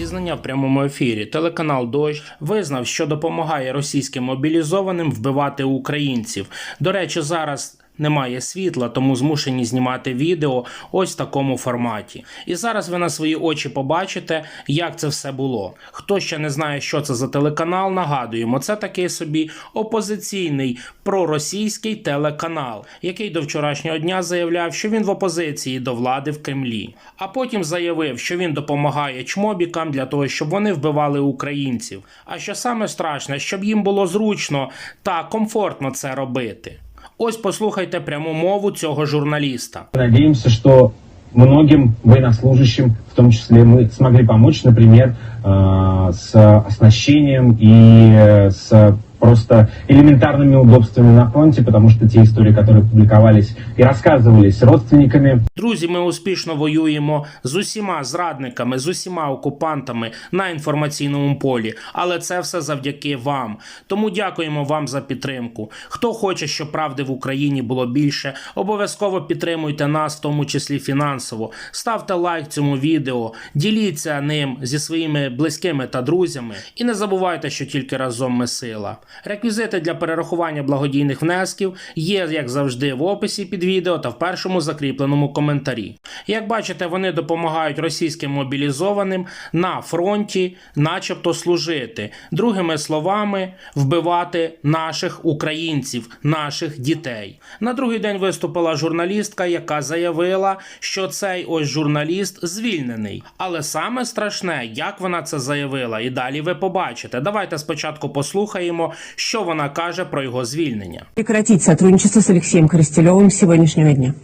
Зізнання в прямому ефірі. Телеканал Дощ визнав, що допомагає російським мобілізованим вбивати українців. До речі, зараз. Немає світла, тому змушені знімати відео ось в такому форматі. І зараз ви на свої очі побачите, як це все було. Хто ще не знає, що це за телеканал, нагадуємо, це такий собі опозиційний проросійський телеканал, який до вчорашнього дня заявляв, що він в опозиції до влади в Кремлі. А потім заявив, що він допомагає чмобікам для того, щоб вони вбивали українців. А що саме страшне, щоб їм було зручно та комфортно це робити. Ось послухайте пряму мову цього журналіста. Надеемся, что многим военнослужащим, в том числе мы смогли помочь, например, э, с оснащением и э, с просто элементарными удобствами на фронте, потому что те истории, которые публиковались и рассказывались родственниками, Друзі, ми успішно воюємо з усіма зрадниками, з усіма окупантами на інформаційному полі, але це все завдяки вам. Тому дякуємо вам за підтримку. Хто хоче, щоб правди в Україні було більше, обов'язково підтримуйте нас, в тому числі фінансово. Ставте лайк цьому відео, діліться ним зі своїми близькими та друзями. І не забувайте, що тільки разом ми сила. Реквізити для перерахування благодійних внесків є, як завжди, в описі під відео та в першому закріпленому коментарі. Як бачите, вони допомагають російським мобілізованим на фронті, начебто служити. Другими словами, вбивати наших українців, наших дітей. На другий день виступила журналістка, яка заявила, що цей ось журналіст звільнений. Але саме страшне, як вона це заявила, і далі ви побачите. Давайте спочатку послухаємо, що вона каже про його звільнення. прекратить сотрудничество с Алексеем Коростелевым с сегодняшнего дня.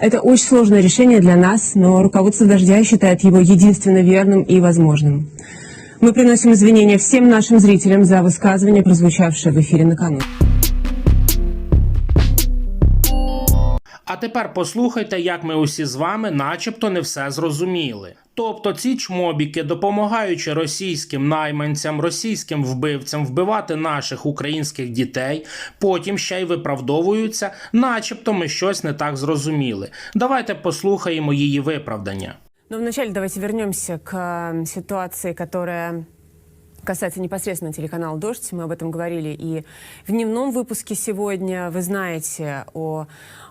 Это очень сложное решение для нас, но руководство «Дождя» считает его единственно верным и возможным. Мы приносим извинения всем нашим зрителям за высказывание, прозвучавшее в эфире накануне. А тепер послухайте, як ми усі з вами начебто не все зрозуміли. Тобто ці чмобіки, допомагаючи російським найманцям, російським вбивцям вбивати наших українських дітей, потім ще й виправдовуються, начебто ми щось не так зрозуміли. Давайте послухаємо її виправдання. Но вначале давайте вернемся к э, ситуации, которая касается непосредственно телеканала «Дождь». Мы об этом говорили и в дневном выпуске сегодня. Вы знаете о,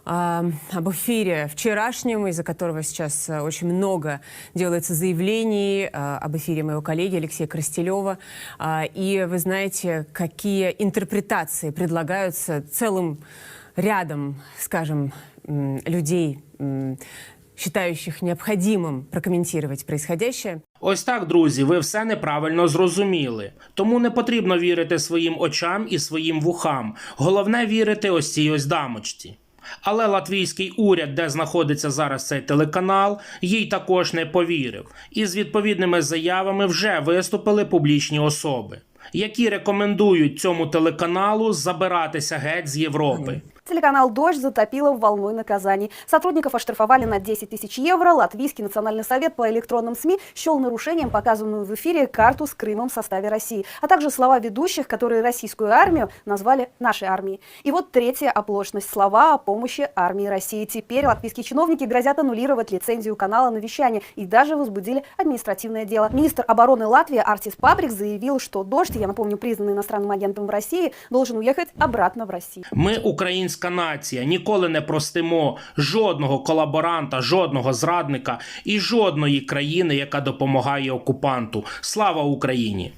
а, об эфире вчерашнем, из-за которого сейчас э, очень много делается заявлений, э, об эфире моего коллеги Алексея Крастелева. А, И вы знаете, какие интерпретации предлагаются целым рядом, скажем, людей, считающих необходимым прокомментировать происходящее. Ось так, друзі, ви все неправильно зрозуміли. Тому не потрібно вірити своїм очам і своїм вухам. Головне вірити ось цій ось дамочці. Але латвійський уряд, де знаходиться зараз цей телеканал, їй також не повірив. І з відповідними заявами вже виступили публічні особи, які рекомендують цьому телеканалу забиратися геть з Європи. Телеканал «Дождь» затопило волной наказаний. Сотрудников оштрафовали на 10 тысяч евро. Латвийский национальный совет по электронным СМИ счел нарушением показанную в эфире карту с Крымом в составе России, а также слова ведущих, которые российскую армию назвали нашей армией. И вот третья оплошность – слова о помощи армии России. Теперь латвийские чиновники грозят аннулировать лицензию канала на вещание и даже возбудили административное дело. Министр обороны Латвии Артис Пабрик заявил, что «Дождь», я напомню, признанный иностранным агентом в России, должен уехать обратно в Россию. Ми, українська нація, ніколи не простимо жодного колаборанта, жодного зрадника і жодної країни, яка допомагає окупанту. Слава Україні!